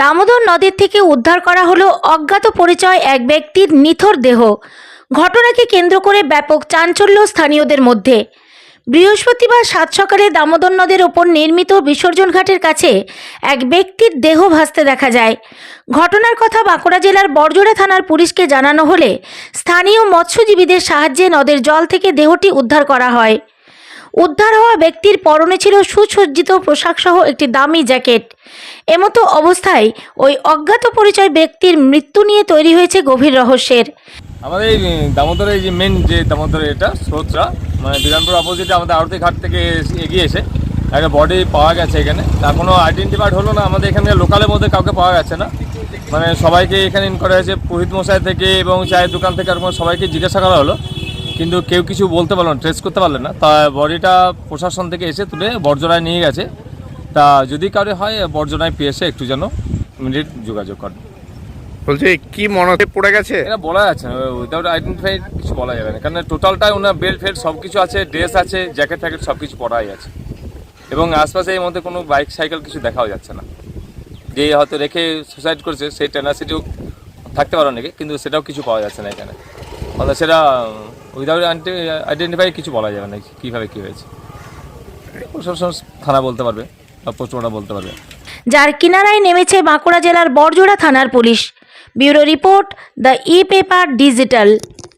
দামোদর নদীর থেকে উদ্ধার করা হলো অজ্ঞাত পরিচয় এক ব্যক্তির নিথর দেহ। ঘটনাকে কেন্দ্র করে ব্যাপক চাঞ্চল্য স্থানীয়দের মধ্যে। বৃহস্পতিবার সাত সকালে দামোদর নদের ওপর নির্মিত বিসর্জন ঘাটের কাছে এক ব্যক্তির দেহ ভাসতে দেখা যায়। ঘটনার কথা বাঁকুড়া জেলার বরজোড়া থানার পুলিশকে জানানো হলে স্থানীয় মৎস্যজীবীদের সাহায্যে নদের জল থেকে দেহটি উদ্ধার করা হয়। উদ্ধার হওয়া ব্যক্তির পরনে ছিল সুসজ্জিত পোশাকসহ একটি দামি জ্যাকেট। এমতো অবস্থায় ওই অজ্ঞাত পরিচয় ব্যক্তির মৃত্যু নিয়ে তৈরি হয়েছে গভীর রহস্যের। আমাদের এই দামোদরের এই যে মেন যে দামোদরের এটা স্রোতরা মানে বিধানপুর অপোজিটে আমাদের আরতি ঘাট থেকে এগিয়ে এসে একটা বডি পাওয়া গেছে এখানে। তার কোনো আইডেন্টিফাইড হলো না, আমাদের এখানে লোকালের মধ্যে কাউকে পাওয়া গেছে না। মানে সবাইকে এখানে ইন করা হয়েছে পুহিত মশাই থেকে এবং চায়ের দোকান থেকে আর সবাইকে জিজ্ঞাসা করা হলো। কিন্তু কেউ কিছু বলতে পারল না ট্রেস করতে পারল না। তা বডিটা প্রশাসন থেকে এসে তুলে বর্জনায় নিয়ে গেছে। তা যদি কারও হয় বর্জনায় পেয়ে এসে একটু যেন ইমিডিয়েট যোগাযোগ করেন। বলছি কি মনে হচ্ছে পড়ে গেছে? এটা বলা যাচ্ছে না উইদাউট আইডেন্টিফাইড কিছু বলা যাবে না। কারণ টোটালটাই ওনার বেল্ট ফেল্ট সব কিছু আছে ড্রেস আছে জ্যাকেট ফ্যাকেট সব কিছু পরাই আছে। এবং আশপাশে এর মধ্যে কোনো বাইক সাইকেল কিছু দেখাও যাচ্ছে না। যে হয়তো রেখে সুসাইড করেছে সেই টেনাসিটিও থাকতে পারে অনেকে কিন্তু সেটাও কিছু পাওয়া যাচ্ছে না এখানে। অর্থাৎ সেটা উইদাউট আইডেন্টিফাই কিছু বলা যাবে না, কীভাবে কী হয়েছে। প্রশাসন থানা বলতে পারবে, বা পোস্টমর্টম বলতে পারবে। যার কিনারায় নেমেছে বাঁকুড়া জেলার বড়জোড়া থানার police. Bureau report, the E paper digital.